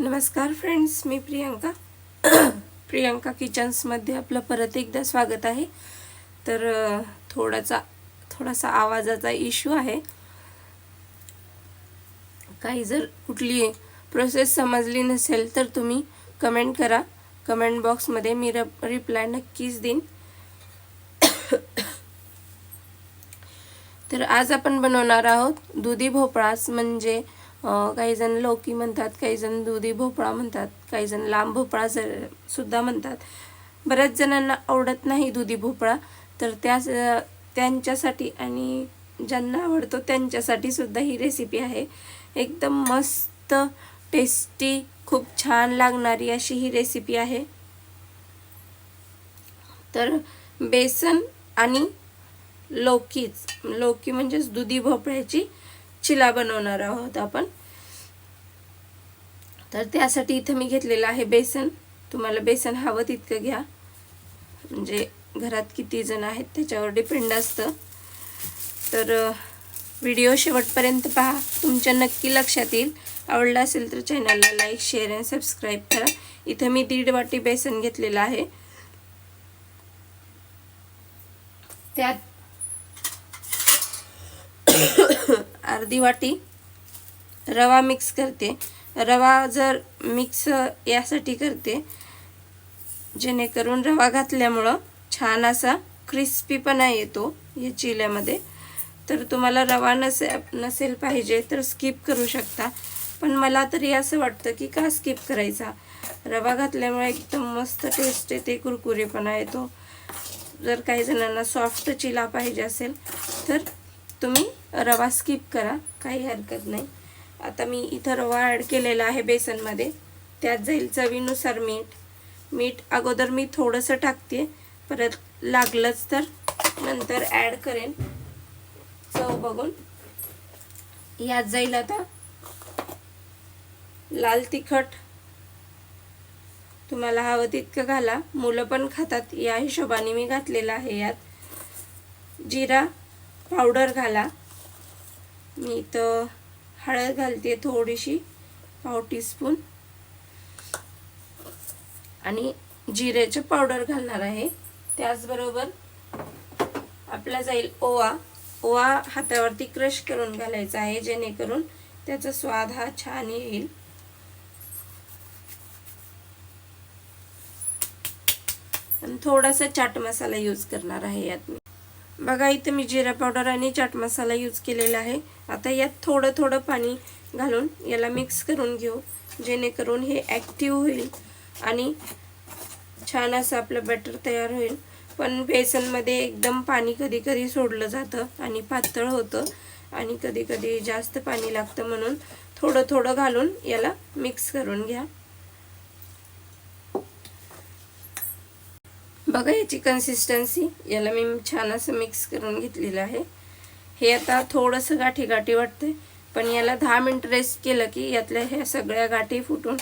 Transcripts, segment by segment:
नमस्कार फ्रेंड्स मी प्रियंका. प्रियंका किचन्समध्ये आपलं परत एकदा स्वागत आहे. तर थोडासा थोडासा आवाजाचा इश्यू आहे. काही जर कुठली प्रोसेस समजली नसेल तर तुम्ही कमेंट करा. कमेंट बॉक्समध्ये मी रप रिप्लाय नक्कीच देईन. तर आज आपण बनवणार आहोत दुधी भोपळाच म्हणजे काहीजण काही जण लौकी म्हणतात काही जण दुधी भोपळा म्हणतात काही जण लांब भोपळा जर- सुद्धा म्हणतात. बऱ्याच जणांना आवडत नाही दुधी भोपळा तर त्या त्यांच्यासाठी आणि ज्यांना आवडतो त्यांच्यासाठी सुद्धा ही रेसिपी आहे. एकदम मस्त टेस्टी खूप छान लागणारी अशी ही रेसिपी आहे. तर बेसन आणि लौकीच लौकी म्हणजेच दुधी भोपळ्याची चिला बनवणार आहोत आपण. तर त्यासाठी इथं मी घेतलेलं आहे बेसन. तुम्हाला बेसन हवं तितकं घ्या. म्हणजे घरात किती जण आहेत त्याच्यावर डिपेंड असतं. तर व्हिडिओ शेवटपर्यंत पहा. तुमच्या नक्की लक्षात येईल. आवडला असेल तर चॅनलला लाईक शेअर अँड सबस्क्राईब करा. इथं मी दीड वाटी बेसन घेतलेलं आहे. त्यात अर्धी वाटी रवा मिक्स करते. रवा जर मिक्स यासाठी करते जेणेकरून रवा घातल्यामुळं छान असा क्रिस्पीपणा येतो या चिल्यामध्ये. तर तुम्हाला रवा नसे नसेल पाहिजे तर स्किप करू शकता. पण मला तरी असं वाटतं की का स्किप करायचा? रवा घातल्यामुळे एकदम मस्त टेस्ट येते कुरकुरेपणा येतो. जर काही जणांना सॉफ्ट चिला पाहिजे असेल तर तुम्ही रवा स्किप करा काही हरकत नाही. आता मी इथं रवा ॲड केलेला आहे बेसनमध्ये. त्यात जाईल चवीनुसार मीठ. मीठ अगोदर मी थोडंसं टाकते. परत लागलंच तर नंतर ॲड करेन. चव बघून. यात जाईल आता लाल तिखट. तुम्हाला हवं तितकं घाला. मुलं पण खातात. या हिशोबाने मी घातलेलं आहे यात. जिरा पावडर घाला. मी इथं हळद घालते थोडीशी पाव टीस्पून आणि जिऱ्याचं पावडर घालणार आहे. त्याचबरोबर आपला जाईल ओवा. ओवा हातावरती क्रश करून घालायचा आहे जेणेकरून त्याचा स्वाद हा छान येईल. आणि थोडासा चाट मसाला यूज करणार आहे यात मी. बघा इथं मी जिरा पावडर आणि चाट मसाला यूज केलेला आहे. आता यात थोडं थोडं पाणी घालून याला मिक्स करून घेऊ जेणेकरून हे ॲक्टिव्ह होईल आणि छान असं आपलं बॅटर तयार होईल. पण बेसनमध्ये एकदम पाणी कधी कधी सोडलं जातं आणि पातळ होतं आणि कधी कधी जास्त पाणी लागतं म्हणून थोडं थोडं घालून याला मिक्स करून घ्या. बघा याची कन्सिस्टन्सी याला मी छान असं मिक्स करून घेतलेलं आहे. हे आता थोडंसं गाठी गाठी वाटते पण याला दहा मिनटं रेस्ट केलं की यातल्या ह्या सगळ्या गाठी फुटून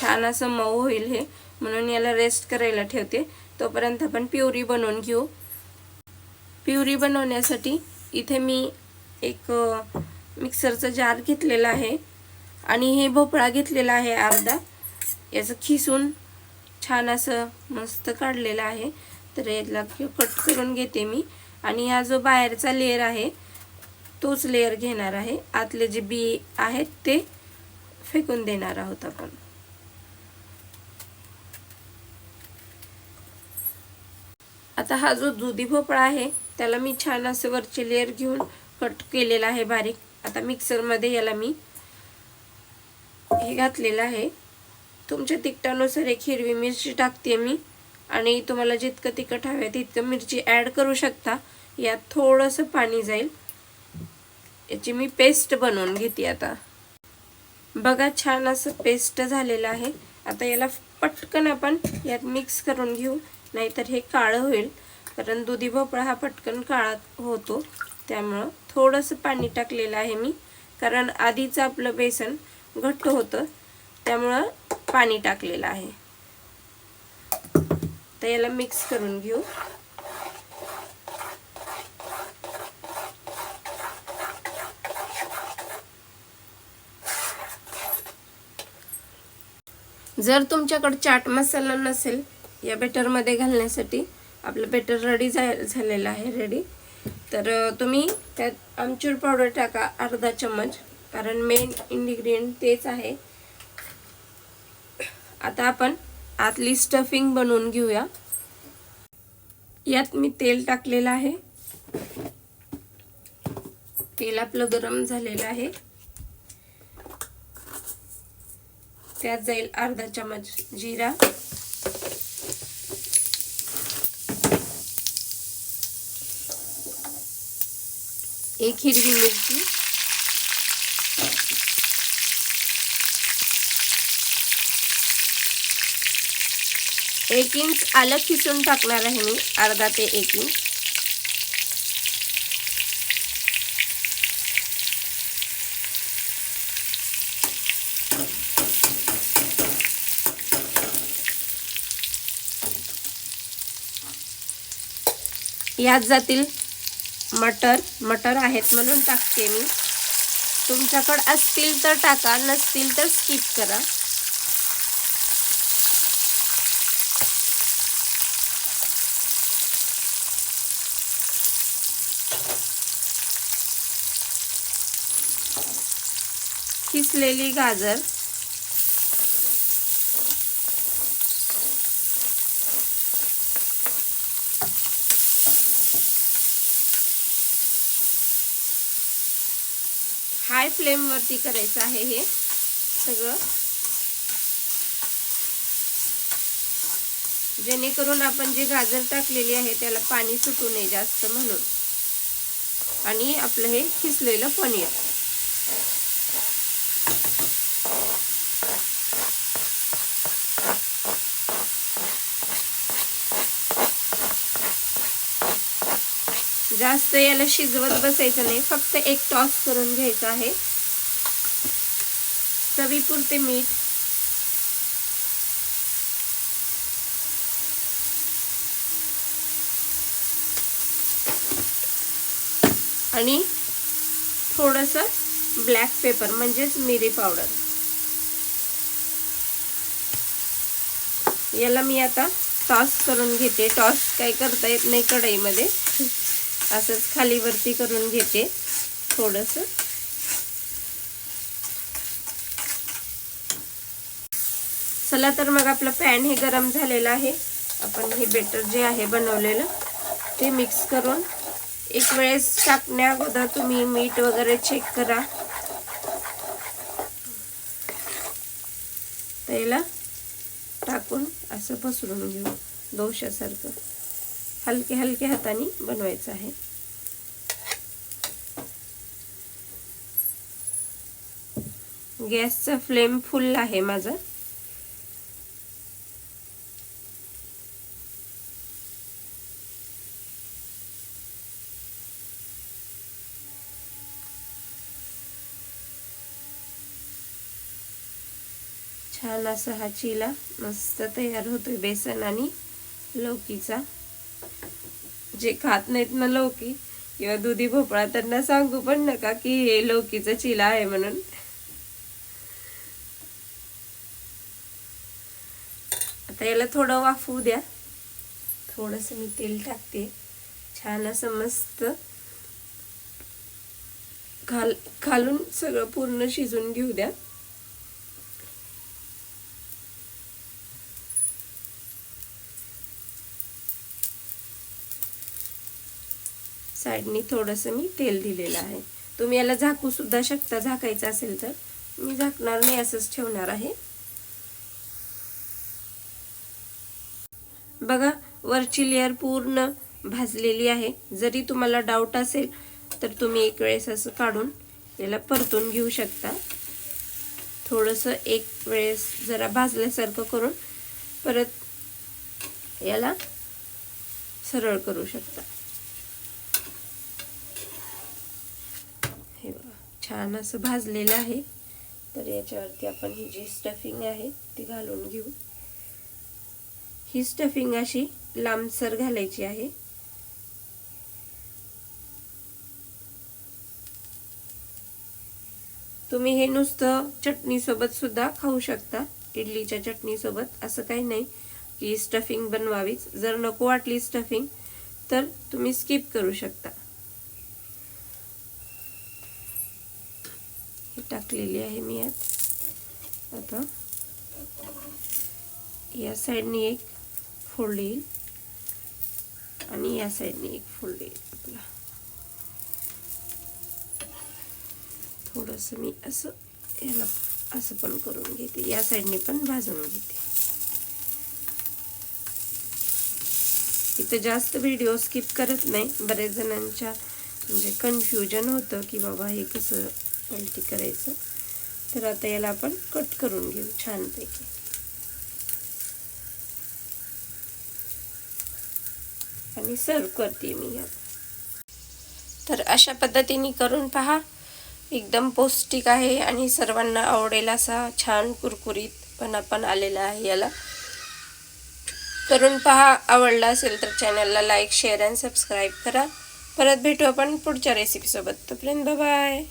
छान असं मऊ होईल हे. म्हणून याला रेस्ट करायला ठेवते. तोपर्यंत आपण प्युरी बनवून घेऊ. प्युरी बनवण्यासाठी इथे मी एक मिक्सरचं जार घेतलेला आहे. आणि हे भोपळा घेतलेला आहे अर्धा. याचं खिसून छान असं मस्त काढलेलं आहे. तर याला कट करून घेते मी. आणि हा जो बाहेरचा लेअर आहे तोच लेअर घेणार आहे. आतले जे बी आहेत ते फेकून देणार आहोत आपण. आता हा जो दुधी भोपळा आहे त्याला मी छान असं वरचे लेअर घेऊन कट केलेला आहे बारीक. आता मिक्सरमध्ये याला मी हे घातलेलं आहे. तुमच्या तिखटानुसार एक हिरवी मिरची टाकते मी. आणि तुम्हाला जितकं तिखट हवे आहे तितकं मिरची ॲड करू शकता. यात थोडंसं पाणी जाईल. याची मी पेस्ट बनवून घेते आता. बघा छान असं पेस्ट झालेलं आहे. आता याला पटकन आपण यात मिक्स करून घेऊ. नाहीतर हे काळं होईल. कारण दुधी भोपळा हा पटकन काळा होतो. त्यामुळं थोडंसं पाणी टाकलेलं आहे मी. कारण आधीचं आपलं बेसन घट्ट होतं. त्यामुळं पाणी टाकलेलं आहे. तर याला मिक्स करून घेऊ. जर तुमच्याकडं चाट मसाला नसेल या बेटरमध्ये घालण्यासाठी आपलं बेटर रेडी झालेलं आहे रेडी तर तुम्ही त्यात आमचूर पावडर टाका अर्धा चम्मच कारण मेन इन्ग्रेडियंट तेच आहे. आता आपण आतली स्टफिंग बनवून घेऊया. यात मी तेल टाकलेलं आहे. तेल आपलं गरम झालेलं आहे. त्यात जाईल अर्धा चमच जिरा. एक हिरवी मिरची. एक इंच आलं खिसून टाकणार आहे मी अर्धा ते एक इंच यात जातील मटर मटर आहेत म्हणून टाकते मी. तुमच्याकडे असतील तर टाका नसतील तर स्किप करा. किसलेली गाजर. हाय फ्लेमवरती करायचं आहे हे सगळं. जेणेकरून आपण जे गाजर टाकलेली आहे त्याला पाणी सुटू नये जास्त म्हणून. आणि आपलं हे खिसलेलं पनीर. जास्त याला शिजवत बसायचं नाही. फक्त एक टॉस करून घ्यायचा आहे. चवीपुरते मीठ. आणि थोडंसं ब्लॅक पेपर म्हणजेच मिरी पावडर याला मी आता टॉस करून घेते. टॉस काही करता येत नाही कढईमध्ये. असंच खालीवरती करून घेते थोडंसं. चला तर मग आपलं पॅन हे गरम झालेलं आहे. आपण हे बेटर जे आहे बनवलेलं ते मिक्स करून एक वेळेस टाकण्या अगोदर तुम्ही मीठ वगैरे चेक करा. त्याला टाकून असं पसरून घेऊ दोशासारखं. हलके हलके हाताने बनवायचं आहे. गॅसचा फ्लेम फुल आहे माझा. छान असा हा चिला मस्त तयार होतोय बेसन आणि लौकीचा. जे खात नाहीत ना लौकी किंवा दुधी भोपळा त्यांना सांगू पण नका की हे लौकीचा चिला आहे म्हणून. आता याला थोडं वाफवू द्या. थोडस मी तेल टाकते. छान असं मस्त खाल खालून सगळं पूर्ण शिजून घेऊ द्या. साईडनी थोडंसं मी तेल दिलेलं आहे. तुम्ही याला झाकूसुद्धा शकता झाकायचं असेल तर. मी झाकणार नाही असंच ठेवणार आहे. बघा वरची लेअर पूर्ण भाजलेली आहे. जरी तुम्हाला डाऊट असेल तर तुम्ही एक वेळेस असं काढून याला परतून घेऊ शकता. थोडंसं एक वेळेस जरा भाजल्यासारखं करून परत याला सरळ करू शकता हे बघा छान असं भाजलेलं आहे. तर याच्यावरती आपण ही जी स्टफिंग आहे ती घालून घेऊ. ही स्टफिंग अशी लांबसर घालायची आहे. तुम्ही हे नुसतं चटणी सोबत सुद्धा खाऊ शकता. इडलीच्या चटणीसोबत असं काही नाही की स्टफिंग बनवावीच. जर नको वाटली स्टफिंग तर तुम्ही स्किप करू शकता. टाकलेली आहे मी यात. आता या साईडनी एक फोल्ड येईल आणि या साईडने एक फोल्ड येईल आपला. थोडंसं मी असं याला असं पण करून घेते. या साईडने पण भाजून घेते. इथं जास्त व्हिडिओ स्किप करत नाही. बरेच जणांच्या म्हणजे कन्फ्युजन होतं की बाबा हे कसं पलटी करायचं? तर आता याला आपण कट करून घेऊ छानपैकी. आणि सर्व करते मी यात तर अशा पद्धतीने करून पहा. एकदम पौष्टिक आहे आणि सर्वांना आवडेल असा छान कुरकुरीत पण आपण आलेला आहे याला. करून पहा. आवडला असेल तर चॅनलला लाईक शेअर आणि सबस्क्राईब करा. परत भेटू आपण पुढच्या रेसिपीसोबत तोपर्यंत बाय